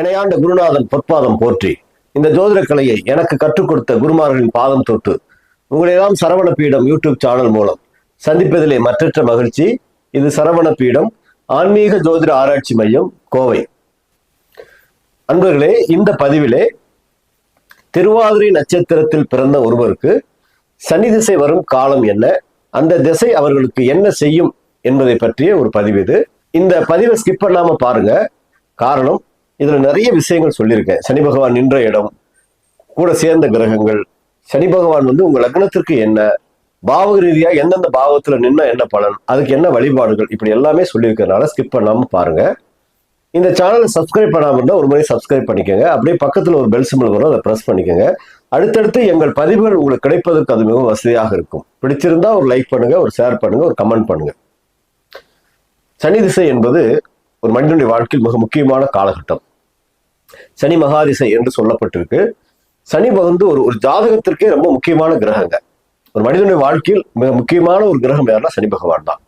இணையாண்ட குருநாதன் பொற்பாதம் போற்றி. இந்த ஜோதிட கலையை எனக்கு கற்றுக் கொடுத்த குருமார்களின் பாதம் தொட்டு உங்களையெல்லாம் சரவண பீடம் யூடியூப் சேனல் மூலம் சந்திப்பதிலே மற்றற்ற மகிழ்ச்சி. இது சரவண பீடம் ஆன்மீக ஜோதிட ஆராய்ச்சி மையம் கோவை. அன்பர்களே இந்த பதிவிலே திருவாதிரை நட்சத்திரத்தில் பிறந்த ஒருவருக்கு சனி திசை வரும் காலம் என்ன அந்த திசை அவர்களுக்கு என்ன செய்யும் என்பதை பற்றிய ஒரு பதிவு இது. இந்த பதிவை ஸ்கிப் பண்ணாம பாருங்க. காரணம் இதுல நிறைய விஷயங்கள் சொல்லியிருக்கேன். சனி பகவான் நின்ற இடம் கூட சேர்ந்த கிரகங்கள். சனி பகவான் வந்து உங்க லக்னத்திற்கு என்ன பாவக ரீதியா எந்தெந்த பாவத்துல நின்னா என்ன பலன் அதுக்கு என்ன வழிபாடுகள் இப்படி எல்லாமே சொல்லியிருக்கறனால ஸ்கிப் பண்ணாம பாருங்க. இந்த சேனலை சப்ஸ்கிரைப் பண்ணாமல் இருந்தால் ஒரு முறை சப்ஸ்கிரைப் பண்ணிக்கோங்க. அப்படியே பக்கத்தில் ஒரு பெல் சிம்பிள் வரும் அதை ப்ரெஸ் பண்ணிக்கோங்க. அடுத்தடுத்து எங்கள் பதிவுகள் உங்களுக்கு கிடைப்பதற்கு அது மிகவும் வசதியாக இருக்கும். பிடிச்சிருந்தா ஒரு லைக் பண்ணுங்க ஒரு ஷேர் பண்ணுங்க ஒரு கமெண்ட் பண்ணுங்க. சனி திசை என்பது ஒரு மனிதனுடைய வாழ்க்கையில் மிக முக்கியமான காலகட்டம். சனி மகாதிசை என்று சொல்லப்பட்டிருக்கு. சனி வந்து ஒரு ஒரு ஜாதகத்திற்கே ரொம்ப முக்கியமான கிரகங்க. ஒரு மனிதனுடைய வாழ்க்கையில் மிக முக்கியமான ஒரு கிரகம் யாருன்னா சனி பகவான் தான்.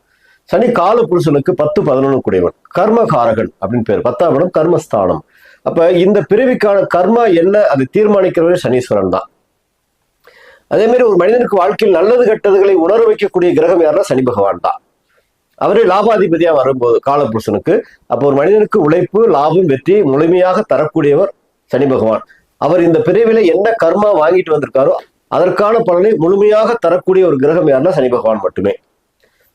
சனி கால புருஷனுக்கு பத்து பதினொன்று கூடியவன் கர்மகாரகன் அப்படின்னு பேர். பத்தாம் இடம் கர்மஸ்தானம். அப்ப இந்த பிறவிக்கான கர்மா என்ன அதை தீர்மானிக்கிறவரே சனீஸ்வரன் தான். அதே மாதிரி ஒரு மனிதனுக்கு வாழ்க்கையில் நல்லது கெட்டதுகளை உணர வைக்கக்கூடிய கிரகம் யாருன்னா சனி பகவான் தான். அவரே லாபாதிபதியா வரும்போது காலபுருஷனுக்கு. அப்போ ஒரு மனிதனுக்கு உழைப்பு லாபம் வெற்றி முழுமையாக தரக்கூடியவர் சனி பகவான். அவர் இந்த பிரிவில என்ன கர்மா வாங்கிட்டு வந்திருக்காரோ அதற்கான பலனை முழுமையாக தரக்கூடிய ஒரு கிரகம் யாருன்னா சனி பகவான் மட்டுமே.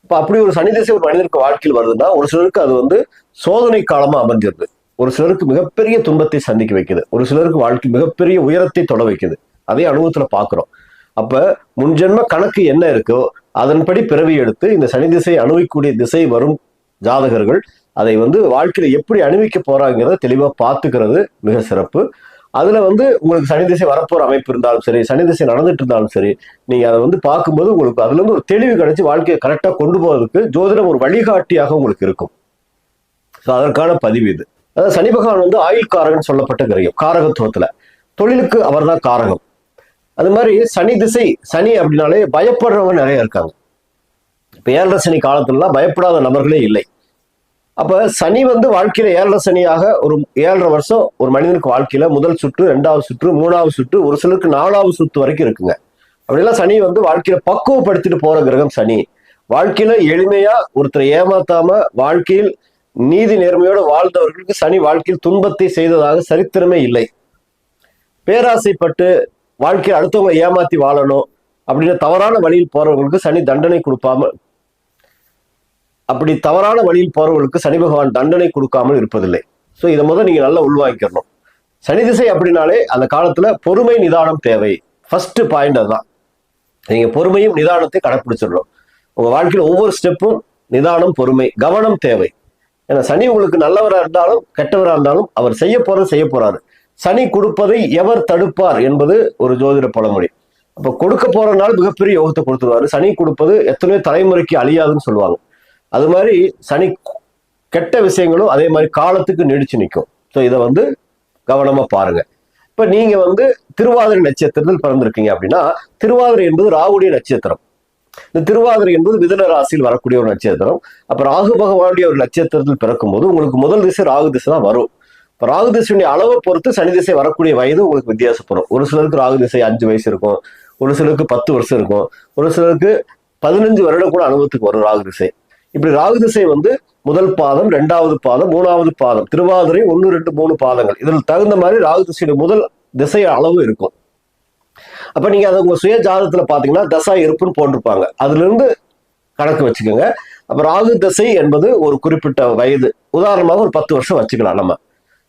இப்ப அப்படி ஒரு சனி திசை ஒரு மனிதனுக்கு வாழ்க்கையில் வருதுன்னா ஒரு சிலருக்கு அது வந்து சோதனை காலமா அமைஞ்சிருது. ஒரு சிலருக்கு மிகப்பெரிய துன்பத்தை சந்திக்க வைக்குது. ஒரு சிலருக்கு வாழ்க்கை மிகப்பெரிய உயரத்தை தொட வைக்குது. அதே அனுபவத்துல பாக்குறோம் அப்ப முன்ஜென்ம கணக்கு என்ன இருக்கோ அதன்படி பிறவி எடுத்து இந்த சனி திசை அணுவிக்கூடிய திசை வரும் ஜாதகர்கள் அதை வந்து வாழ்க்கையில எப்படி அணிவிக்க போறாங்கிறத தெளிவா பார்த்துக்கிறது மிக சிறப்பு. அதுல வந்து உங்களுக்கு சனி திசை வரப்போற அமைப்பு இருந்தாலும் சரி சனி திசை நடந்துட்டு இருந்தாலும் சரி நீங்க அதை வந்து பார்க்கும்போது உங்களுக்கு அதுல இருந்து ஒரு தெளிவு கிடைச்சி வாழ்க்கையை கரெக்டா கொண்டு போவதற்கு ஜோதிடம் ஒரு வழிகாட்டியாக உங்களுக்கு இருக்கும். ஸோ அதற்கான பதிவு இது. அதாவது சனி பகவான் வந்து ஆயுள் காரகன் சொல்லப்பட்ட கிரகம் காரகத்துவத்துல. தொழிலுக்கு அவர்தான் காரகம். அது மாதிரி சனி திசை சனி அப்படின்னாலே பயப்படுறவங்க நிறைய இருக்காங்க. இப்போ ஏழரை சனி காலத்துலலாம் பயப்படாத நபர்களே இல்லை. அப்போ சனி வந்து வாழ்க்கையில ஏழரை சனியாக ஒரு ஏழரை வருஷம் ஒரு மனிதனுக்கு வாழ்க்கையில முதல் சுற்று ரெண்டாவது சுற்று மூணாவது சுற்று ஒரு சிலருக்கு நாலாவது சுற்று வரைக்கும் இருக்குங்க. அப்படிலாம் சனி வந்து வாழ்க்கையில பக்குவப்படுத்திட்டு போற கிரகம் சனி. வாழ்க்கையில எளிமையா ஒருத்தரை ஏமாத்தாம வாழ்க்கையில் நீதி நேர்மையோடு வாழ்ந்தவர்களுக்கு சனி வாழ்க்கையில் துன்பத்தை செய்ததாக சரித்திரமே இல்லை. பேராசைப்பட்டு வாழ்க்கையை அடுத்தவங்க ஏமாத்தி வாழணும் அப்படின்னு தவறான வழியில் போறவங்களுக்கு சனி தண்டனை கொடுப்பாம அப்படி தவறான வழியில் போறவங்களுக்கு சனி பகவான் தண்டனை கொடுக்காமல் இருப்பதில்லை. ஸோ இதை முதல் நீங்க நல்லா உள்வாங்கிக்கணும். சனி திசை அப்படின்னாலே அந்த காலத்துல பொறுமை நிதானம் தேவை. ஃபர்ஸ்ட் பாயிண்ட் அதுதான். நீங்க பொறுமையும் நிதானத்தை கடைப்பிடிச்சிடணும். உங்க வாழ்க்கையில ஒவ்வொரு ஸ்டெப்பும் நிதானம் பொறுமை கவனம் தேவை. ஏன்னா சனி உங்களுக்கு நல்லவரா இருந்தாலும் கெட்டவரா இருந்தாலும் அவர் செய்ய போறது செய்ய போறாரு. சனி கொடுப்பதை எவர் தடுப்பார் என்பது ஒரு ஜோதிட பழமொழி. அப்ப கொடுக்க போற நாள் மிகப்பெரிய யோகத்தை கொடுத்துருவாரு. சனி கொடுப்பது எத்தனையோ தலைமுறைக்கு அழியாதுன்னு சொல்லுவாங்க. அது மாதிரி சனி கெட்ட விஷயங்களும் அதே மாதிரி காலத்துக்கு நீடிச்சு நிற்கும் ஸோ இதை வந்து கவனமா பாருங்க. இப்ப நீங்க வந்து திருவாதிரை நட்சத்திரத்தில் பிறந்திருக்கீங்க அப்படின்னா திருவாதிரை என்பது ராகுடைய நட்சத்திரம். இந்த திருவாதிரை என்பது மிதன ராசியில் வரக்கூடிய ஒரு நட்சத்திரம். அப்ப ராகு பகவானுடைய ஒரு நட்சத்திரத்தில் பிறக்கும்போது உங்களுக்கு முதல் திசை ராகு திசை தான் வரும். இப்போ ராகு திசையுடைய அளவை பொறுத்து சனி திசை வரக்கூடிய வயது உங்களுக்கு வித்தியாசப்படும் ஒரு சிலருக்கு ராகு திசை அஞ்சு வயசு இருக்கும். ஒரு சிலருக்கு பத்து வருஷம் இருக்கும். ஒரு சிலருக்கு பதினஞ்சு வருடம் கூட அனுபவத்துக்கு வரும் ராகு திசை. இப்படி ராகு திசை வந்து முதல் பாதம் ரெண்டாவது பாதம் மூணாவது பாதம் திருவாதிரை ஒன்று ரெண்டு மூணு பாதங்கள். இதில் தகுந்த மாதிரி ராகு திசையுடைய முதல் திசை அளவு இருக்கும். அப்போ நீங்கள் அதை உங்கள் சுய ஜாதகத்தில் பார்த்தீங்கன்னா தசா இருப்புன்னு போட்டிருப்பாங்க. அதுலேருந்து கணக்கு வச்சுக்கோங்க. அப்போ ராகு தசை என்பது ஒரு குறிப்பிட்ட வயது. உதாரணமாக ஒரு பத்து வருஷம் வச்சுக்கலாம் நம்ம.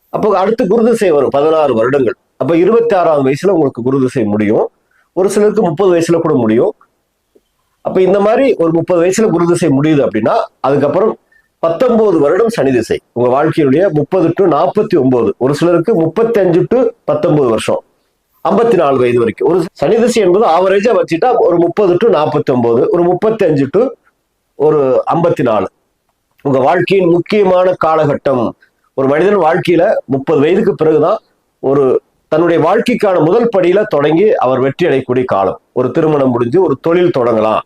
அப்போ அடுத்து குருதிசை வரும் பதினாறு வருடங்கள். அப்ப இருபத்தி ஆறாவது வயசுல உங்களுக்கு குருதிசை முடியும். ஒரு சிலருக்கு முப்பது வயசுல கூட முடியும். அப்ப இந்த மாதிரி ஒரு முப்பது வயசுல குருதிசை முடியுது அப்படின்னா அதுக்கப்புறம் பத்தொன்பது வருடம் சனி திசை. உங்க வாழ்க்கையுடைய முப்பது டு நாற்பத்தி ஒன்பது ஒரு சிலருக்கு முப்பத்தி அஞ்சு டு பத்தொன்பது வருஷம். ஐம்பத்தி நாலு வயது வரைக்கும். ஒரு சனி திசை என்பது ஆவரேஜா வச்சுட்டா ஒரு முப்பது டு நாற்பத்தி ஒன்பது ஒரு முப்பத்தி அஞ்சு டு ஒரு ஐம்பத்தி நாலு உங்க வாழ்க்கையின் முக்கியமான காலகட்டம் ஒரு மனிதன் வாழ்க்கையில முப்பது வயதுக்கு பிறகுதான் ஒரு தன்னுடைய வாழ்க்கைக்கான முதல் படியில தொடங்கி அவர் வெற்றி அடையக்கூடிய காலம். ஒரு திருமணம் முடிஞ்சு ஒரு தொழில் தொடங்கலாம்.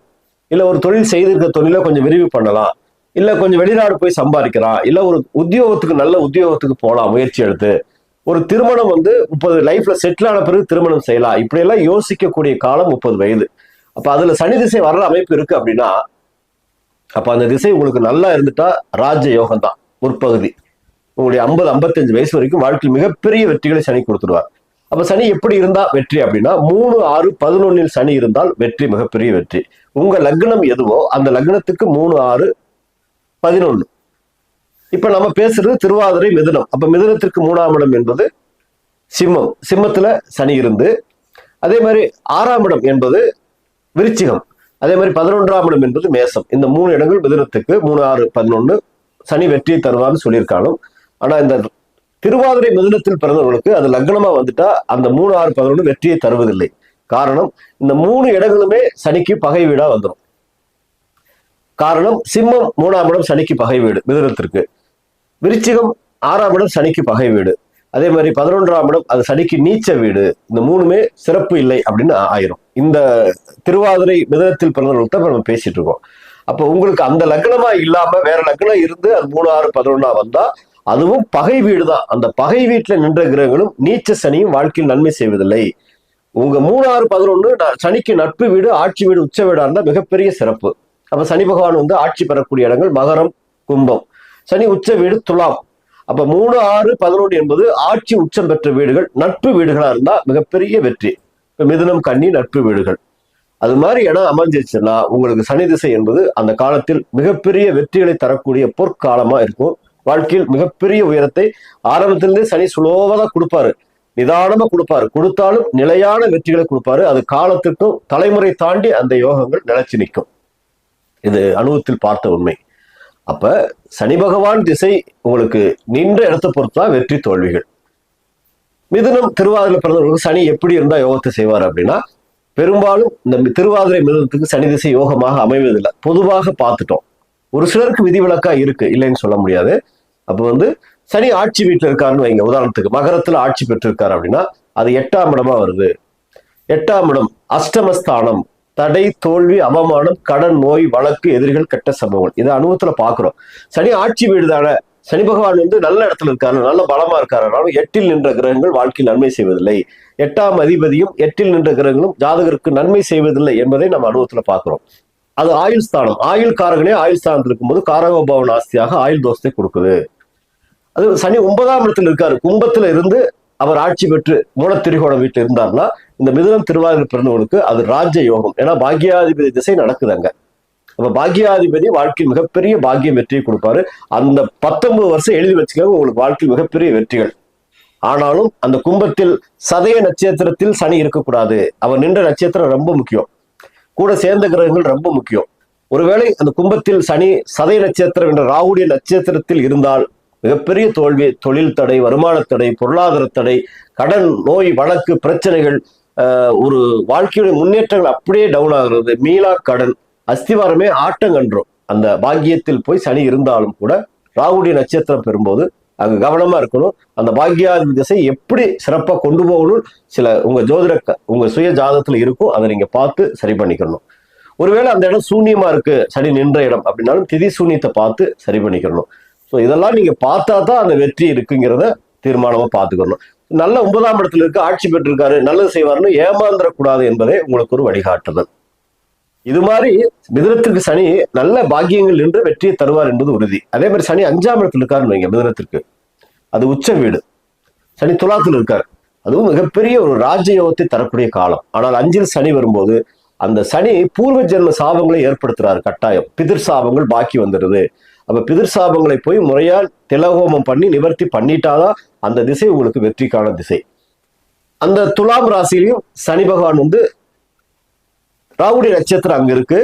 இல்ல ஒரு தொழில் செய்திருக்க தொழிலை கொஞ்சம் விரிவு பண்ணலாம். இல்ல கொஞ்சம் வெளிநாடு போய் சம்பாதிக்கலாம். இல்ல ஒரு உத்தியோகத்துக்கு நல்ல உத்தியோகத்துக்கு போகலாம் முயற்சி எடுத்து. ஒரு திருமணம் வந்து முப்பது லைஃப்ல செட்டில் ஆன பிறகு திருமணம் செய்யலாம். இப்படி எல்லாம் யோசிக்கக்கூடிய காலம் முப்பது வயது. அப்ப அதுல சனி திசை வர்ற அமைப்பு இருக்கு அப்படின்னா அப்ப அந்த திசை உங்களுக்கு நல்லா இருந்துட்டா ராஜ யோகம் தான் முற்பகுதி. உங்களுடைய ஐம்பது ஐம்பத்தஞ்சு வயசு வரைக்கும் வாழ்க்கையில் மிகப்பெரிய வெற்றிகளை சனி கொடுத்துருவார் அப்ப சனி எப்படி இருந்தா வெற்றி அப்படின்னா மூணு ஆறு பதினொன்னில் சனி இருந்தால் வெற்றி மிகப்பெரிய வெற்றி. உங்க லக்னம் எதுவோ அந்த லக்னத்துக்கு மூணு ஆறு பதினொன்னு. இப்ப நம்ம பேசுறது திருவாதிரை மிதுனம். அப்ப மிதனத்திற்கு மூணாம் இடம் என்பது சிம்மம். சிம்மத்துல சனி இருந்து அதே மாதிரி ஆறாம் இடம் என்பது விருச்சிகம். அதே மாதிரி பதினொன்றாம் இடம் என்பது மேசம். இந்த மூணு இடங்கள் மிதனத்துக்கு மூணு ஆறு பதினொன்னு சனி வெற்றியை தருவான்னு சொல்லியிருக்காலும் ஆனா இந்த திருவாதிரை மிதனத்தில் பிறந்தவர்களுக்கு அது லக்னமா வந்துட்டா அந்த மூணு ஆறு பதினொன்று வெற்றியை தருவதில்லை. காரணம் இந்த மூணு இடங்களுமே சனிக்கு பகை வீடா வந்துடும் காரணம் சிம்மம் மூணாம் இடம் சனிக்கு பகை வீடு மிதுனத்திற்கு. விருச்சிகம் ஆறாம் இடம் சனிக்கு பகை வீடு. அதே மாதிரி பதினொன்றாம் இடம் அது சனிக்கு நீச்ச வீடு. இந்த மூணுமே சிறப்பு இல்லை அப்படின்னு ஆயிரும். இந்த திருவாதிரை மிதனத்தில் பிறந்தவர்கள் தான் நம்ம பேசிட்டு இருக்கோம். அப்போ உங்களுக்கு அந்த லக்னமா இல்லாம வேற லக்னம் இருந்து அது மூணு ஆறு பதினொன்னா வந்தா அதுவும் பகை வீடு தான் அந்த பகை வீட்டில் நின்ற கிரகங்களும் நீச்ச சனியும் வாழ்க்கையில் நன்மை செய்வதில்லை. உங்க மூணாறு பதினொன்று சனிக்கு நட்பு வீடு ஆட்சி வீடு உச்ச வீடா இருந்தால் மிகப்பெரிய சிறப்பு. அப்ப சனி பகவான் வந்து ஆட்சி பெறக்கூடிய இடங்கள் மகரம் கும்பம். சனி உச்ச வீடு துலாம். அப்ப மூணு ஆறு பதினொன்று என்பது ஆட்சி உச்சம் பெற்ற வீடுகள் நட்பு வீடுகளா இருந்தா மிகப்பெரிய வெற்றி. இப்ப மிதுனம் கன்னி நட்பு வீடுகள். அது மாதிரி இடம் அமைஞ்சிருச்சுன்னா உங்களுக்கு சனி திசை என்பது அந்த காலத்தில் மிகப்பெரிய வெற்றிகளை தரக்கூடிய பொற்காலமா இருக்கும். வாழ்க்கையில் மிகப்பெரிய உயரத்தை ஆரம்பத்திலிருந்தே சனி சுலோவா தான் கொடுப்பாரு. நிதானமா கொடுப்பாரு. கொடுத்தாலும் நிலையான வெற்றிகளை கொடுப்பாரு. அது காலத்துக்கும் தலைமுறை தாண்டி அந்த யோகங்கள் நிலைச்சு நிற்கும். இது அனுபவத்தில் பார்த்த உண்மை. அப்ப சனி பகவான் திசை உங்களுக்கு நின்ற இடத்தை பொறுத்தா வெற்றி தோல்விகள். மிதுனம் திருவாதிரை பிறந்தவர்களுக்கு சனி எப்படி இருந்தா யோகத்தை செய்வார் அப்படின்னா பெரும்பாலும் இந்த திருவாதிரை மிதுனத்துக்கு சனி திசை யோகமாக அமைவதில்லை. பொதுவாக பார்த்துட்டோம். ஒரு சிலருக்கு விதிவிலக்கா இருக்கு இல்லைன்னு சொல்ல முடியாது. அப்ப வந்து சனி ஆட்சி வீட்டுல இருக்காருன்னு வைங்க. உதாரணத்துக்கு மகரத்தில் ஆட்சி பெற்றிருக்காரு அப்படின்னா அது எட்டாம் இடமா வருது. எட்டாம் இடம் அஷ்டமஸ்தானம். தடை தோல்வி அவமானம் கடன் நோய் வழக்கு எதிரிகள் கெட்ட சம்பவங்கள். இதை அனுபவத்துல பாக்குறோம். சனி ஆட்சி வீடு தானே. சனி பகவான் வந்து நல்ல இடத்துல இருக்காரு நல்ல பலமா இருக்காரு. எட்டில் நின்ற கிரகங்கள் வாழ்க்கையில் நன்மை செய்வதில்லை. எட்டாம் அதிபதியும் எட்டில் நின்ற கிரகங்களும் ஜாதகருக்கு நன்மை செய்வதில்லை என்பதை நம்ம அனுபவத்துல பாக்குறோம். அது ஆயுள் ஸ்தானம். ஆயுள் காரகனே ஆயுள் ஸ்தானத்தில் இருக்கும்போது காரகோபவன் ஆஸ்தியாக ஆயுள் தோஷத்தை கொடுக்குது. அது சனி ஒன்பதாம் இடத்துல இருக்காரு. கும்பத்துல இருந்து அவர் ஆட்சி பெற்று மூலத்திரிகோணம் வீட்டில் இருந்தார்னா இந்த மிதுனம் திருவாதிரை பிறந்தவனுக்கு அது ராஜ்ய யோகம். ஏன்னா பாக்கியாதிபதி திசை நடக்குது அங்க. அப்ப பாக்கியாதிபதி வாழ்க்கையில் மிகப்பெரிய பாக்கியம் வெற்றியை கொடுப்பாரு. அந்த பத்தொன்பது வருஷம் எழுதி வச்சுக்கோங்க உங்களுக்கு வாழ்க்கையில் மிகப்பெரிய வெற்றிகள். ஆனாலும் அந்த கும்பத்தில் சதய நட்சத்திரத்தில் சனி இருக்கக்கூடாது. அவர் நின்ற நட்சத்திரம் ரொம்ப முக்கியம். கூட சேர்ந்த கிரகங்கள் ரொம்ப முக்கியம். ஒருவேளை அந்த கும்பத்தில் சனி சதை நட்சத்திரம் என்ற ராகுடைய நட்சத்திரத்தில் இருந்தால் மிகப்பெரிய தோல்வி தொழில் தடை வருமான தடை பொருளாதார தடை கடன் நோய் வழக்கு பிரச்சனைகள் ஒரு வாழ்க்கையுடைய முன்னேற்றங்கள் அப்படியே டவுன் ஆகுறது. மீளா கடன் அஸ்திவாரமே ஆட்டங்கன்றோம். அந்த பாக்கியத்தில் போய் சனி இருந்தாலும் கூட ராகுடைய நட்சத்திரம் பெறும்போது அங்க கவனமா இருக்கணும். அந்த பாக்கியாதி திசை எப்படி சிறப்பா கொண்டு போகணும் சில உங்க ஜோதிட உங்கள் உங்க சுய ஜாதகத்துல இருக்கும் அதை நீங்க பார்த்து சரி பண்ணிக்கணும். ஒருவேளை அந்த இடம் சூன்யமா இருக்கு சரி நின்ற இடம் அப்படின்னாலும் திதி சூன்யத்தை பார்த்து சரி பண்ணிக்கணும். ஸோ இதெல்லாம் நீங்க பார்த்தா தான் அந்த வெற்றி இருக்குங்கிறத தீர்மானமா பார்த்துக்கணும். நல்ல ஒன்பதாம் இடத்துல இருக்கு ஆட்சி பெற்றிருக்காரு நல்லது செய்வார்னு ஏமாந்துடக்கூடாது என்பதே உங்களுக்கு ஒரு வழிகாட்டுதல். இது மாதிரி மிதனத்திற்கு சனி நல்ல பாக்கியங்கள் நின்று வெற்றியை தருவார் என்பது உறுதி. அதே மாதிரி சனி அஞ்சாம் இடத்துல இருக்காருன்னு வைங்க மிதனத்திற்கு. அது உச்ச வீடு. சனி துலாத்தில் இருக்கார். அதுவும் மிகப்பெரிய ஒரு ராஜயோகத்தை தரக்கூடிய காலம். ஆனால் அஞ்சில் சனி வரும்போது அந்த சனி பூர்வ ஜென்ம சாபங்களை ஏற்படுத்துறாரு கட்டாயம். பிதிர் சாபங்கள் பாக்கி வந்துடுது. அப்ப பிதிர் சாபங்களை போய் முறையா திலகோமம் பண்ணி நிவர்த்தி பண்ணிட்டாதான் அந்த திசை உங்களுக்கு வெற்றிக்கான திசை. அந்த துலாம் ராசியிலையும் சனி பகவான் வந்து ராகுடைய நட்சத்திரம் அங்க இருக்கு.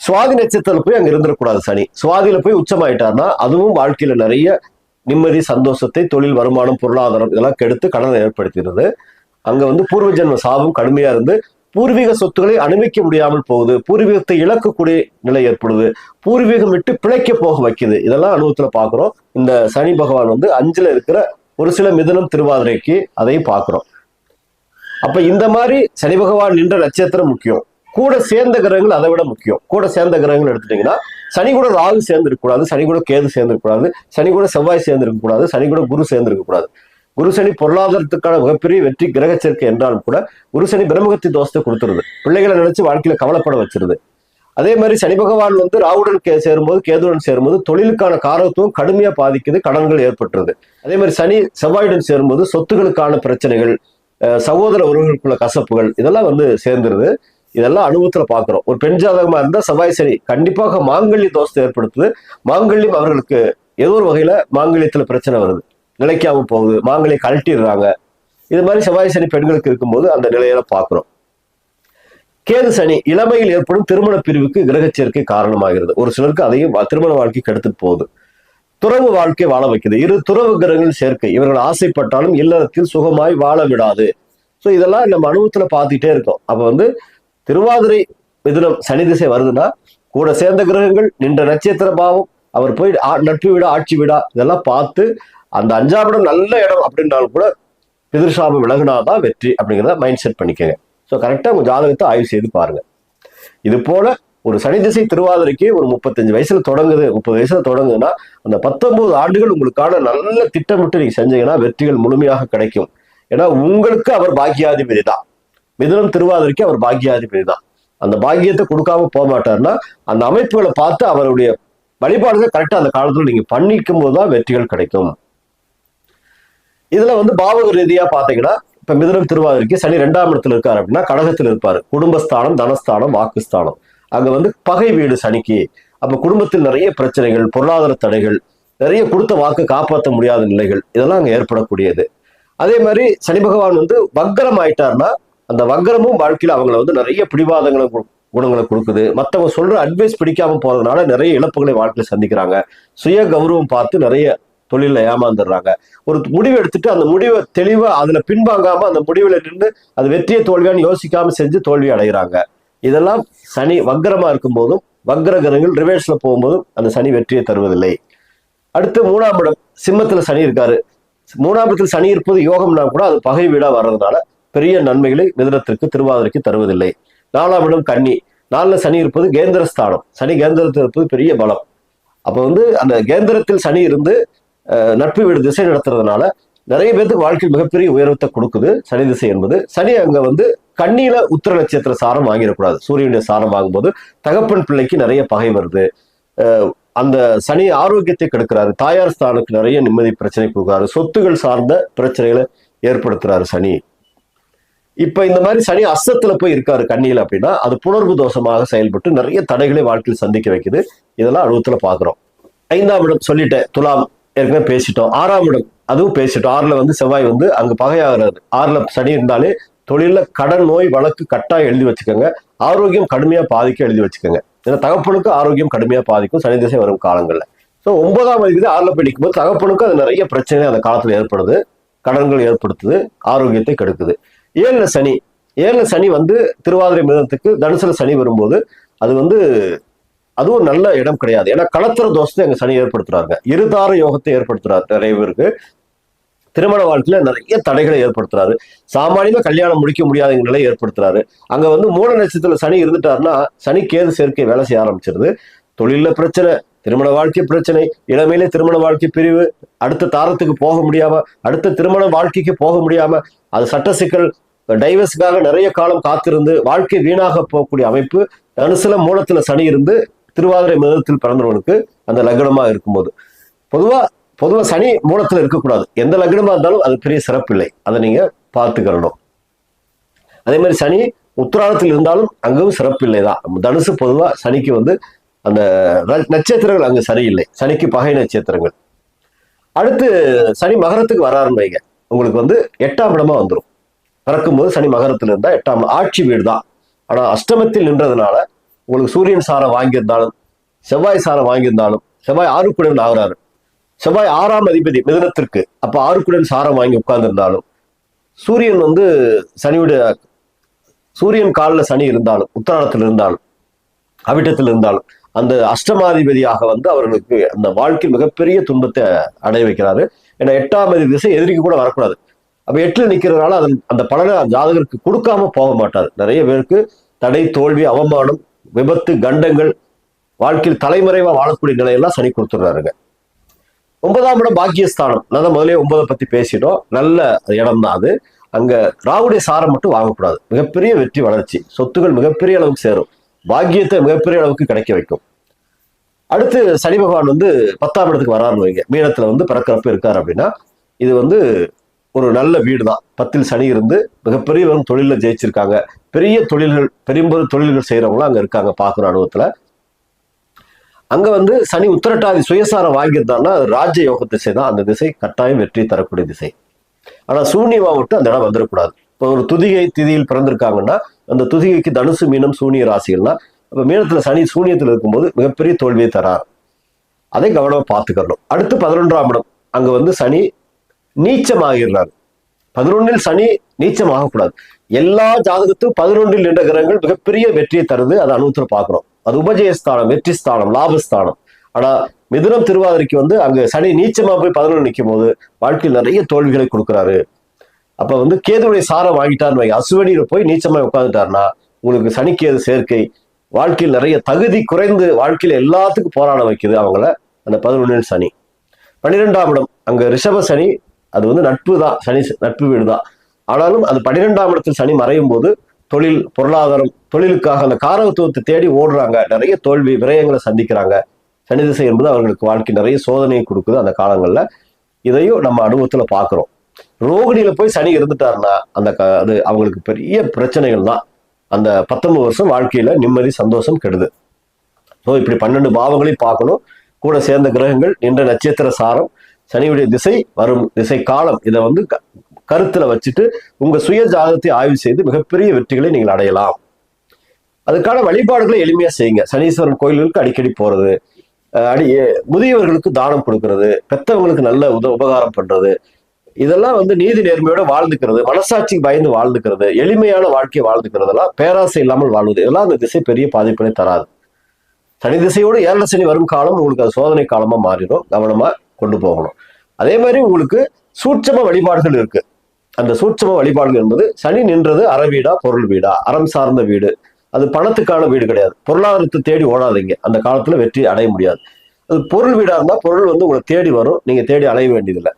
சுவாதி நட்சத்திரத்துல போய் அங்க இருந்துடக்கூடாது சனி. சுவாதியில போய் உச்சமாயிட்டார்னா அதுவும் வாழ்க்கையில நிறைய நிம்மதி சந்தோஷத்தை தொழில் வருமானம் பொருளாதாரம் இதெல்லாம் கெடுத்து கடனை ஏற்படுத்துகிறது அங்க வந்து பூர்வ ஜென்ம சாபம் கடுமையா இருந்து பூர்வீக சொத்துக்களை அனுபவிக்க முடியாமல் போகுது. பூர்வீகத்தை இழக்கக்கூடிய நிலை ஏற்படுது. பூர்வீகம் விட்டு பிழைக்க போக வைக்குது. இதெல்லாம் அனுபவத்துல பாக்குறோம். இந்த சனி பகவான் வந்து அஞ்சுல இருக்கிற ஒரு சில மிதனம் திருவாதிரைக்கு அதையும் பார்க்கிறோம் அப்ப இந்த மாதிரி சனி பகவான் நின்ற நட்சத்திரம் முக்கியம். கூட சேர்ந்த கிரகங்கள் அதை விட முக்கியம். கூட சேர்ந்த கிரகங்கள் எடுத்துட்டீங்கன்னா சனி கூட ராகு சேர்ந்து இருக்கக்கூடாது சனி கூட கேது சேர்ந்து இருக்கக்கூடாது சனி கூட செவ்வாய் சேர்ந்து இருக்கக்கூடாது சனி கூட குரு சேர்ந்து இருக்கக்கூடாது குரு சனி பொருளாதாரத்துக்கான மிகப்பெரிய வெற்றி கிரக சேர்க்கை என்றாலும் கூட குரு சனி பிரமுகத்தி தோஷத்தை கொடுத்துருது. பிள்ளைகளை நினைச்சு வாழ்க்கையில கவலைப்பட வச்சிருது. அதே மாதிரி சனி பகவான் வந்து ராவுடன் கே சேரும்போது கேதுடன் சேரும்போது தொழிலுக்கான காரத்துவம் கடுமையா பாதிக்குது கடன்கள் ஏற்பட்டுருது. அதே மாதிரி சனி செவ்வாயுடன் சேரும்போது சொத்துகளுக்கான பிரச்சனைகள் சகோதர உறவுகளுக்குள்ள கசப்புகள் இதெல்லாம் வந்து சேர்ந்துருது. இதெல்லாம் அனுபவத்துல பாக்குறோம். ஒரு பெண் ஜாதகமா இருந்தா செவ்வாய் சனி கண்டிப்பாக மாங்கல்ய தோஷத்தை ஏற்படுத்துது. மாங்கல்யம் அவர்களுக்கு ஏதோ ஒரு வகையில மாங்கல்யத்துல பிரச்சனை வருது. நிலைக்காம போகுது. மாங்கல்யம் கழட்டிடுறாங்க. இது மாதிரி செவ்வாய் சனி பெண்களுக்கு இருக்கும்போது அந்த நிலையில பாக்குறோம். கேது சனி இளமையில் ஏற்படும் திருமண பிரிவுக்கு கிரக சேர்க்கை காரணமாகிறது. ஒரு சிலருக்கு அதையும் திருமண வாழ்க்கை கெடுத்துட்டு போகுது. துறவு வாழ்க்கை வாழ வைக்குது. இரு துறவு கிரகங்கள் சேர்க்கை. இவர்கள் ஆசைப்பட்டாலும் இல்லறத்தில் சுகமாய் வாழ விடாது. ஸோ இதெல்லாம் நம்ம அனுபவத்துல பார்த்துட்டே இருக்கோம். அப்ப வந்து திருவாதிரை மிதுனம் சனி திசை வருதுன்னா கூட சேர்ந்த கிரகங்கள் நின்ற நட்சத்திர பாவம் அவர் போய் நட்பு விடா ஆட்சி வீடா இதெல்லாம் பார்த்து அந்த அஞ்சாம் இடம் நல்ல இடம் அப்படின்னாலும் கூட பிதிர்சாபம் விலகுனாதான் வெற்றி அப்படிங்கிறத மைண்ட் செட் பண்ணிக்கோங்க. ஸோ கரெக்டாக உங்க ஜாதகத்தை ஆய்வு செய்து பாருங்க. இது போல ஒரு சனி திசை திருவாதிரைக்கு ஒரு முப்பத்தஞ்சு வயசுல தொடங்குது முப்பது வயசுல தொடங்குதுன்னா அந்த பத்தொன்பது ஆண்டுகள் உங்களுக்கான நல்ல திட்டமிட்டு நீங்க செஞ்சீங்கன்னா வெற்றிகள் முழுமையாக கிடைக்கும். ஏன்னா உங்களுக்கு அவர் பாக்கியாதிபதி தான். மிதனம் திருவாதிரைக்கு அவர் பாக்கியாதிபதி தான். அந்த பாக்கியத்தை கொடுக்காம போக மாட்டாருன்னா அந்த அமைப்புகளை பார்த்து அவருடைய வழிபாடுகள் கரெக்டா அந்த காலத்துல நீங்க பண்ணிக்கும் போதுதான் வெற்றிகள் கிடைக்கும். இதுல வந்து பாவக ரீதியா பாத்தீங்கன்னா இப்ப மிதுனம் திருவாதிரைக்கு சனி ரெண்டாம் இடத்துல இருக்காரு அப்படின்னா கடகத்தில் இருப்பாரு. குடும்பஸ்தானம் தனஸ்தானம் வாக்குஸ்தானம். அங்க வந்து பகை வீடு சனிக்கு. அப்ப குடும்பத்தில் நிறைய பிரச்சனைகள் பொருளாதார தடைகள் நிறைய கொடுத்த வாக்கு காப்பாற்ற முடியாத நிலைகள் இதெல்லாம் அங்க ஏற்படக்கூடியது. அதே மாதிரி சனி பகவான் வந்து வக்கரம் ஆயிட்டாருன்னா அந்த வக்கரமும் வாழ்க்கையில் அவங்கள வந்து நிறைய பிடிவாதங்களை கு- குணங்களை கொடுக்குது. மற்றவங்க சொல்ற அட்வைஸ் பிடிக்காம போறதுனால நிறைய இழப்புகளை வாழ்க்கையில் சந்திக்கிறாங்க. சுய கௌரவம் பார்த்து நிறைய தொழிலில் ஏமாந்துடுறாங்க. ஒரு முடிவு எடுத்துட்டு அந்த முடிவை தெளிவா அதுல பின்வாங்காம அந்த முடிவுல நின்று அது வெற்றியை தோல்வியான்னு யோசிக்காம செஞ்சு தோல்வி அடைகிறாங்க. இதெல்லாம் சனி வக்கரமா இருக்கும் போதும் வக்கர கிரகங்கள் ரிவர்ஸ்ல போகும்போதும் அந்த சனி வெற்றியை தருவதில்லை. அடுத்து மூணாம் இடம் சிம்மத்துல சனி இருக்காரு. மூணாம் இடத்தில் சனி இருப்பது யோகம்னா கூட அது பகை வீடா வர்றதுனால பெரிய நன்மைகளை மிதனத்திற்கு திருவாதிரைக்கு தருவதில்லை. நாலாம் இடம் கன்னி. நாலில் சனி இருப்பது கேந்திரஸ்தானம். சனி கேந்திரத்தில் இருப்பது பெரிய பலம். அப்போ வந்து அந்த கேந்திரத்தில் சனி இருந்து நட்பு வீடு திசை நடத்துறதுனால நிறைய பேருக்கு வாழ்க்கையில் மிகப்பெரிய உயரத்தை கொடுக்குது சனி திசை என்பது. சனி அங்கே வந்து கண்ணியில உத்திர நட்சத்திர சாரம் வாங்கிடக்கூடாது. சூரியனுடைய சாரம் வாங்கும்போது தகப்பன் பிள்ளைக்கு நிறைய பகை வருது. அந்த சனி ஆரோக்கியத்தை கெடுக்கிறாரு. தாயார் ஸ்தானுக்கு நிறைய நிம்மதி பிரச்சனை கொடுக்குறாரு. சொத்துகள் சார்ந்த பிரச்சனைகளை ஏற்படுத்துறாரு சனி. இப்ப இந்த மாதிரி சனி அஸ்தத்துல போய் இருக்காரு கண்ணியில் அப்படின்னா அது புணர்வு தோஷமாக செயல்பட்டு நிறைய தடைகளை வாழ்க்கையில் சந்திக்க வைக்குது. இதெல்லாம் அழுவத்துல பாக்குறோம். ஐந்தாம் இடம் சொல்லிட்டேன் துலாம். ஏற்கனவே பேசிட்டோம். ஆறாம் இடம் அதுவும் பேசிட்டோம். ஆறுல வந்து செவ்வாய் வந்து அங்க பகையாகிறாரு. ஆறுல சனி இருந்தாலே தொழில கடன் நோய் வழக்கு கட்டாயம் எழுதி வச்சுக்கோங்க. ஆரோக்கியம் கடுமையா பாதிக்க எழுதி வச்சுக்கோங்க. ஏன்னா தகப்பனுக்கு ஆரோக்கியம் கடுமையா பாதிக்கும். சனி திசை வரும் காலங்கள்ல. ஸோ ஒன்பதாம் அதிபதி ஆறுல படிக்கும் போது தகப்பனுக்கு அது நிறைய பிரச்சனை அந்த காலத்துல ஏற்படுது. கடன்கள் ஏற்படுத்துது. ஆரோக்கியத்தை கெடுக்குது. ஏழுல சனி ஏழுல சனி வந்து திருவாதிரை மிதனத்துக்கு தனுசுல சனி வரும்போது அது வந்து அது ஒரு நல்ல இடம் கிடையாது. ஏன்னா களத்திர தோஷத்தை அங்க சனி ஏற்படுத்துறாங்க இருதார யோகத்தை ஏற்படுத்துறாரு நிறைய பேருக்கு. திருமண வாழ்க்கையில நிறைய தடைகளை ஏற்படுத்துறாரு. சாமானியமா கல்யாணம் முடிக்க முடியாத நிலை ஏற்படுத்துறாரு. அங்க வந்து மூல நட்சத்திரத்துல சனி இருந்துட்டாருன்னா சனி கேது சேர்க்கை வேலை செய்ய ஆரம்பிச்சிருது. தொழில பிரச்சனை திருமண வாழ்க்கை பிரச்சனை இளமையிலே திருமண வாழ்க்கை பிரிவு அடுத்த தாரத்துக்கு போக முடியாம அடுத்த திருமண வாழ்க்கைக்கு போக முடியாம அது சட்ட சிக்கல் டைவர்ஸுக்காக நிறைய காலம் காத்திருந்து வாழ்க்கை வீணாக போகக்கூடிய அமைப்பு தனுசுல மூலத்துல சனி இருந்து திருவாதிரை மிதத்தில் பிறந்தவனுக்கு அந்த லக்னமா இருக்கும்போது. பொதுவா பொதுவா சனி மூலத்துல இருக்கக்கூடாது. எந்த லக்னமா இருந்தாலும் அது பெரிய சிறப்பு இல்லை அதை நீங்க பார்த்துக்கணும் அதே மாதிரி சனி உத்திராடத்தில் இருந்தாலும் அங்கும் சிறப்பு இல்லை தான் தனுசு பொதுவா சனிக்கு வந்து அந்த நட்சத்திரங்கள் அங்கு சரியில்லை. சனிக்கு பகை நட்சத்திரங்கள். அடுத்து சனி மகரத்துக்கு வராருன்னு வைங்க. உங்களுக்கு வந்து எட்டாம் இடமா வந்துடும் பிறக்கும்போது சனி மகரத்துல இருந்தால் எட்டாம் ஆட்சி வீடு தான் ஆனா அஷ்டமத்தில் நின்றதுனால உங்களுக்கு சூரியன் சாரம் வாங்கியிருந்தாலும் செவ்வாய் சாரம் வாங்கியிருந்தாலும் செவ்வாய் ஆறுக்குடன் ஆகுறாரு. செவ்வாய் ஆறாம் அதிபதி மிதனத்திற்கு அப்போ ஆறுக்குடன் சாரம் வாங்கி உட்கார்ந்திருந்தாலும் சூரியன் வந்து சனியுடைய சூரியன் காலில் சனி இருந்தாலும் உத்தராணத்தில் இருந்தாலும் அவிட்டத்தில் இருந்தாலும் அந்த அஷ்டமாதிபதியாக வந்து அவர்களுக்கு அந்த வாழ்க்கை மிகப்பெரிய துன்பத்தை அடைய வைக்கிறாரு. ஏன்னா எட்டாம் அதிபதி திசை எதிரிக்கு கூட வரக்கூடாது. அப்ப எட்டுல நிக்கிறதுனால அதன் அந்த பலனை ஜாதகருக்கு கொடுக்காம போக மாட்டார் நிறைய பேருக்கு தடை தோல்வி அவமானம் விபத்து கண்டங்கள் வாழ்க்கையில் தலைமறைவா வாழக்கூடிய நிலையெல்லாம் சனி கொடுத்துடுறாருங்க. ஒன்பதாம் இடம் பாக்கியஸ்தானம். நான் தான் முதலே ஒன்பதை பத்தி பேசிட்டோம். நல்ல இடம் தான் அது. அங்க ராகுடைய சாரம் மட்டும் வாங்கக்கூடாது. மிகப்பெரிய வெற்றி வளர்ச்சி. சொத்துகள் மிகப்பெரிய அளவுக்கு சேரும். பாக்கியத்தை மிகப்பெரிய அளவுக்கு கிடைக்க வைக்கும். அடுத்து சனி பகவான் வந்து பத்தாம் இடத்துக்கு வராருன்னு வைங்க. மீனத்துல வந்து பிறக்கிறப்ப இருக்காரு அப்படின்னா இது வந்து ஒரு நல்ல வீடு தான் பத்தில் சனி இருந்து மிகப்பெரிய வரும் தொழிலில் ஜெயிச்சிருக்காங்க. பெரிய தொழில்கள் பெரும்பெரும் தொழில்கள் செய்கிறவங்களும் அங்கே இருக்காங்க பார்க்குற அனுபவத்தில். அங்கே வந்து சனி உத்தரட்டாதி சுயசாரம் வாங்கியிருந்தான்னா அது ராஜ யோக திசை தான் அந்த திசை கட்டாயம் வெற்றி தரக்கூடிய திசை. ஆனால் சூனியவா விட்டு அந்த இடம் வந்துடக்கூடாது இப்போ ஒரு துதிகை திதியில் பிறந்திருக்காங்கன்னா அந்த துதிகைக்கு தனுசு மீனம் சூனிய ராசிகள்னா இப்போ மீனத்தில் சனி சூனியத்தில் இருக்கும்போது மிகப்பெரிய தோல்வியை தரார். அதை கவனமாக பார்த்துக்கணும். அடுத்து பதினொன்றாம் இடம். அங்கே வந்து சனி நீச்சமாகிறார். பதினொன்றில் சனி நீச்சம் ஆகக்கூடாது எல்லா ஜாதகத்தும் பதினொன்றில் நின்ற கிரகங்கள் மிகப்பெரிய வெற்றியை தருது. அதை அனுபவத்துல பார்க்கணும். அது உபஜயஸ்தானம் வெற்றி ஸ்தானம் லாபஸ்தானம். ஆனா மிதுனம் திருவாதிரைக்கு வந்து அங்க சனி நீச்சமா போய் பதினொன்று நிற்கும் போது வாழ்க்கையில் நிறைய தோல்விகளை கொடுக்குறாரு. அப்ப வந்து கேதுடைய சாரம் வாங்கிட்டாருன்னு வைங்க. அசுவனியில போய் நீச்சமா உட்காந்துட்டாருன்னா உங்களுக்கு சனிக்கேது சேர்க்கை வாழ்க்கையில் நிறைய தகுதி குறைந்து வாழ்க்கையில எல்லாத்துக்கும் போராட வைக்குது அவங்கள. அந்த பதினொன்றில் சனி. பன்னிரெண்டாம் இடம் அங்க ரிஷப சனி அது வந்து நட்பு தான் சனி நட்பு வீடு தான் ஆனாலும் அது பன்னிரெண்டாம் இடத்தில் சனி மறையும் போது தொழில் பொருளாதாரம் தொழிலுக்காக அந்த காரகத்துவத்தை தேடி ஓடுறாங்க. நிறைய தோல்வி விரயங்களை சந்திக்கிறாங்க. சனி திசை என்பது அவர்களுக்கு வாழ்க்கை நிறைய சோதனையை கொடுக்குது அந்த காலங்களில். இதையும் நம்ம அனுபவத்துல பார்க்குறோம். ரோகிணியில் போய் சனி இருந்துட்டாருன்னா அந்த க- அது அவங்களுக்கு பெரிய பிரச்சனைகள் தான். அந்த பத்தொன்பது வருஷம் வாழ்க்கையில நிம்மதி சந்தோஷம் கெடுது. ஸோ இப்படி பன்னெண்டு பாவங்களையும் பார்க்கணும். கூட சேர்ந்த கிரகங்கள் நின்ற நட்சத்திர சாரம் சனியுடைய திசை வரும் திசை காலம். இதை வந்து க- கருத்துல வச்சுட்டு உங்க சுய ஜாதகத்தை ஆய்வு செய்து மிகப்பெரிய வெற்றிகளை நீங்கள் அடையலாம். அதுக்கான வழிபாடுகளை எளிமையா செய்யுங்க. சனீஸ்வரன் கோயில்களுக்கு அடிக்கடி போறது அடி முதியவர்களுக்கு தானம் கொடுக்கறது பெத்தவங்களுக்கு நல்ல உத உபகாரம் பண்றது. இதெல்லாம் வந்து நீதி நேர்மையோட வாழ்ந்துக்கிறது மனசாட்சிக்கு பயந்து வாழ்ந்துக்கிறது எளிமையான வாழ்க்கையை வாழ்ந்துக்கிறதெல்லாம் பேராசை இல்லாமல் வாழ்வது. இதெல்லாம் அந்த திசை பெரிய பாதிப்பினை தராது. சனி திசையோடு ஏழரை சனி வரும் காலம் உங்களுக்கு அது சோதனை காலமா மாறிடும். கவனமா கொண்டு போகணும். அதே மாதிரி உங்களுக்கு சூட்சம வழிபாடுகள் இருக்கு. அந்த சூட்சம வழிபாடுகள் என்பது சனி நின்றது அற வீடா பொருள் வீடா அறம் சார்ந்த வீடு. அது பணத்துக்கான வீடு கிடையாது. பொருளாதாரத்தை தேடி ஓடாதீங்க. அந்த காலத்துல வெற்றி அடைய முடியாது. அது பொருள் வீடா இருந்தா பொருள் வந்து உங்களை தேடி வரும். நீங்க தேடி அலைய வேண்டியதில்லை.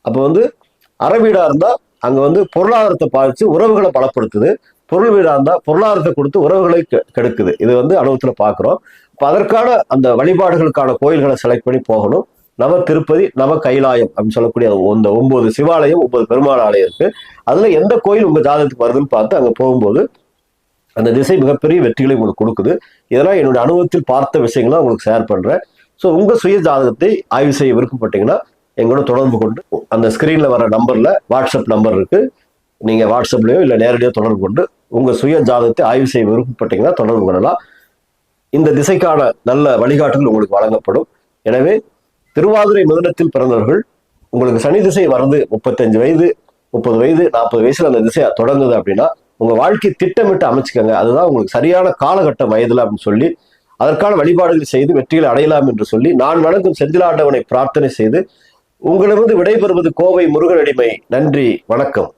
அப்போ வந்து அற வீடா இருந்தா அங்க வந்து பொருளாதாரத்தை பாதிச்சு உறவுகளை பலப்படுத்துது. பொருள் வீடா இருந்தா பொருளாதாரத்தை கொடுத்து உறவுகளை கெ- கெடுக்குது. இது வந்து அனுபவத்துல பாக்குறோம். அதற்கான அந்த வழிபாடுகளுக்கான கோயில்களை செலக்ட் பண்ணி போகணும். நவ திருப்பதி நவ கைலாயம் அப்படின்னு சொல்லக்கூடிய அந்த ஒன்பது சிவாலயம் ஒன்பது பெருமாள் ஆலயம் இருக்கு. அதுல எந்த கோயில் உங்க ஜாதகத்துக்கு வருதுன்னு பார்த்து அங்க போகும்போது அந்த திசை மிகப்பெரிய வெற்றிகளை உங்களுக்கு கொடுக்குது. இதெல்லாம் என்னுடைய அனுபவத்தில் பார்த்த விஷயங்களை உங்களுக்கு ஷேர் பண்றேன். ஸோ உங்க சுய ஜாதகத்தை ஆய்வு செய்ய விருப்பப்பட்டீங்கன்னா எங்களோட தொடர்பு கொண்டு அந்த ஸ்கிரீன்ல வர நம்பர்ல வாட்ஸ்அப் நம்பர் இருக்கு. நீங்க வாட்ஸ்அப்லயோ இல்லை நேரடியாக தொடர்பு கொண்டு உங்க சுய ஜாதகத்தை ஆய்வு செய்ய விருப்பப்பட்டீங்கன்னா தொடர்பு கொள்ளலாம். இந்த திசைக்கான நல்ல வழிகாட்டுதல் உங்களுக்கு வழங்கப்படும். எனவே திருவாதிரை மிதனத்தில் பிறந்தவர்கள் உங்களுக்கு சனி திசை வருது முப்பத்தஞ்சு வயது முப்பது வயது நாற்பது வயசுல அந்த திசை தொடங்குது அப்படின்னா உங்க வாழ்க்கை திட்டமிட்டு அமைச்சுக்கோங்க. அதுதான் உங்களுக்கு சரியான காலகட்டம் வயதுல அப்படின்னு சொல்லி அதற்கான வழிபாடுகள் செய்து வெற்றிகளை அடையலாம் என்று சொல்லி நான் வணங்கும் செந்திலாண்டவனை பிரார்த்தனை செய்து உங்களிடமிருந்து விடைபெறுவது கோவை முருகனடிமை நன்றி வணக்கம்.